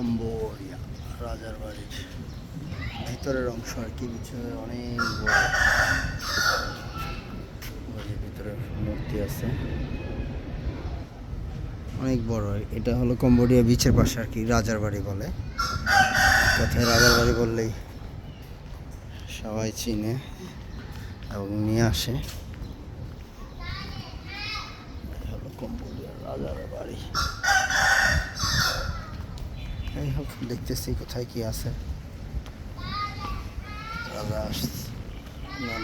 Cambodia, রাজার বাড়ির ভিতরের অংশ আর কি পিছনে অনেক বড়। ভিতরে মূর্তি আছে। অনেক বড়, এটা হলো কম্বোডিয়া বিচের পাশে আর কি, রাজার বাড়ি বলে। কোথায় রাজার বাড়ি বললেই সবাই চিনে এবং নিয়ে আসে। হলো কম্বোডিয়ার রাজার বাড়ি। এই হোক, দেখতেছি কোথায় কি আছে। না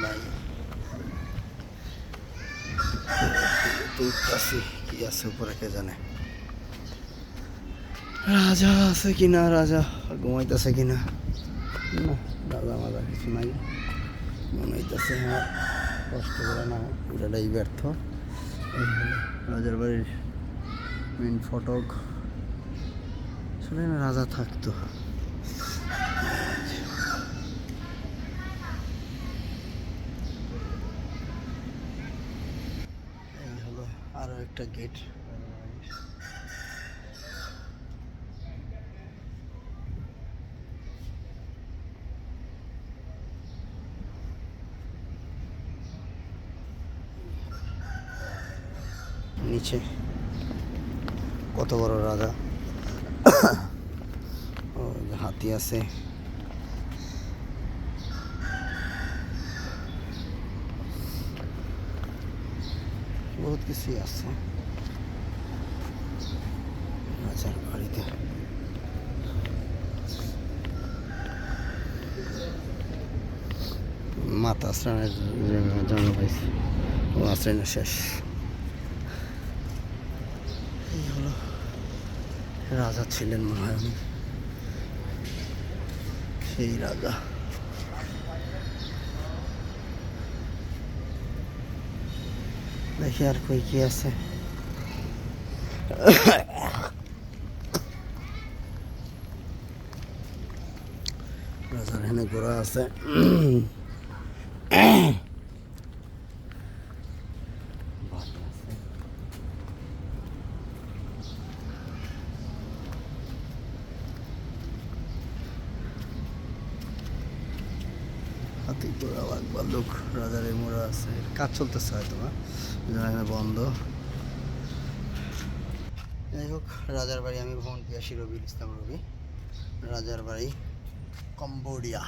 কি আছে উপরে, কে জানে। রাজা আছে কিনা, রাজা ঘুমাইতেছে কিনা। না, রাজা মাজা কিছু নাই। মনে হ্যাঁ। কষ্ট করে না, পুরোটাই ব্যর্থ। রাজার বাড়ির মেন ফটক। আসলে না রাজা থাকতো। এই হলো আরও একটা গেট নিচে। কত বড় রাজা? হাতি আছে. বহুত কিছুই আছে। বাড়িতে। মাতা আশ্রমের জন্ম ও আশ্রয় শেষ। এই হলো। রাজা ছিলেন মনে হয় উনি। সেই রাজা। দেখি আর কই কি আছে। রাজার এখানে ঘোড়া আছে। হাতি ঘোড়া বাঘ লোক রাজার মোড়া আছে। কাজ চলতেছে হয়তো না বন্ধ। যাই হোক, রাজার বাড়ি আমি ভ্রমণ পিয়াসি রবিউল ইসলাম রবি। রাজার বাড়ি কম্বোডিয়া।